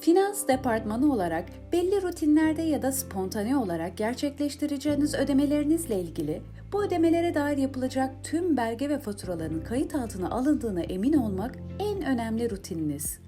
Finans departmanı olarak belli rutinlerde ya da spontane olarak gerçekleştireceğiniz ödemelerinizle ilgili bu ödemelere dair yapılacak tüm belge ve faturaların kayıt altına alındığına emin olmak en önemli rutininiz.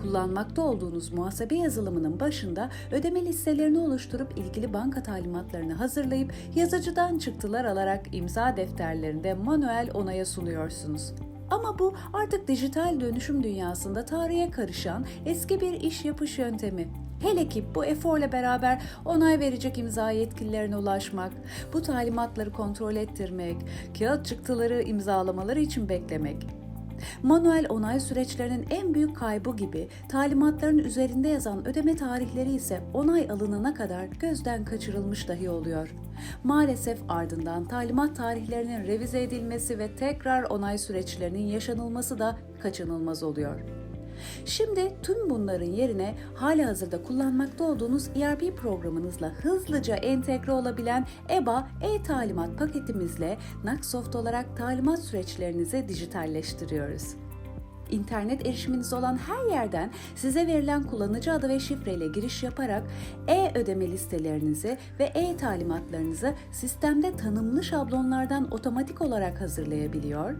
Kullanmakta olduğunuz muhasebe yazılımının başında ödeme listelerini oluşturup ilgili banka talimatlarını hazırlayıp yazıcıdan çıktılar alarak imza defterlerinde manuel onaya sunuyorsunuz. Ama bu artık dijital dönüşüm dünyasında tarihe karışan eski bir iş yapış yöntemi. Hele ki bu eforla beraber onay verecek imza yetkililerine ulaşmak, bu talimatları kontrol ettirmek, kağıt çıktıları imzalamaları için beklemek. Manuel onay süreçlerinin en büyük kaybı gibi talimatların üzerinde yazan ödeme tarihleri ise onay alınana kadar gözden kaçırılmış dahi oluyor. Maalesef ardından talimat tarihlerinin revize edilmesi ve tekrar onay süreçlerinin yaşanılması da kaçınılmaz oluyor. Şimdi tüm bunların yerine hala hazırda kullanmakta olduğunuz ERP programınızla hızlıca entegre olabilen EBA e-talimat paketimizle Naksoft olarak talimat süreçlerinizi dijitalleştiriyoruz. İnternet erişiminiz olan her yerden size verilen kullanıcı adı ve şifreyle giriş yaparak e-ödeme listelerinizi ve e-talimatlarınızı sistemde tanımlı şablonlardan otomatik olarak hazırlayabiliyor,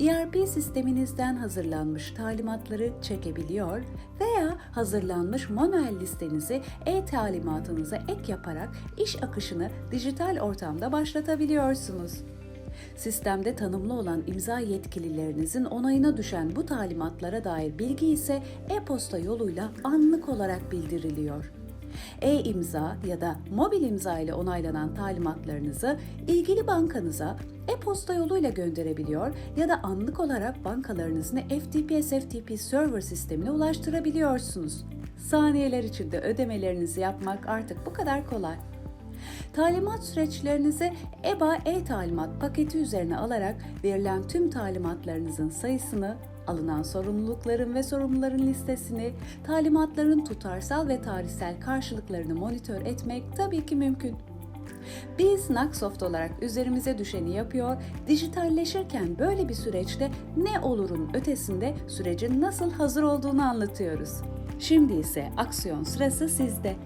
ERP sisteminizden hazırlanmış talimatları çekebiliyor veya hazırlanmış manuel listenizi e-talimatınıza ek yaparak iş akışını dijital ortamda başlatabiliyorsunuz. Sistemde tanımlı olan imza yetkililerinizin onayına düşen bu talimatlara dair bilgi ise e-posta yoluyla anlık olarak bildiriliyor. E-imza ya da mobil imza ile onaylanan talimatlarınızı ilgili bankanıza e-posta yoluyla gönderebiliyor ya da anlık olarak bankalarınızın FTP SFTP server sistemine ulaştırabiliyorsunuz. Saniyeler içinde ödemelerinizi yapmak artık bu kadar kolay. Talimat süreçlerinizi EBA e-talimat paketi üzerine alarak verilen tüm talimatlarınızın sayısını, alınan sorumlulukların ve sorumluların listesini, talimatların tutarsal ve tarihsel karşılıklarını monitör etmek tabii ki mümkün. Biz Naksoft olarak üzerimize düşeni yapıyor, dijitalleşirken böyle bir süreçte ne olurun ötesinde sürecin nasıl hazır olduğunu anlatıyoruz. Şimdi ise aksiyon sırası sizde.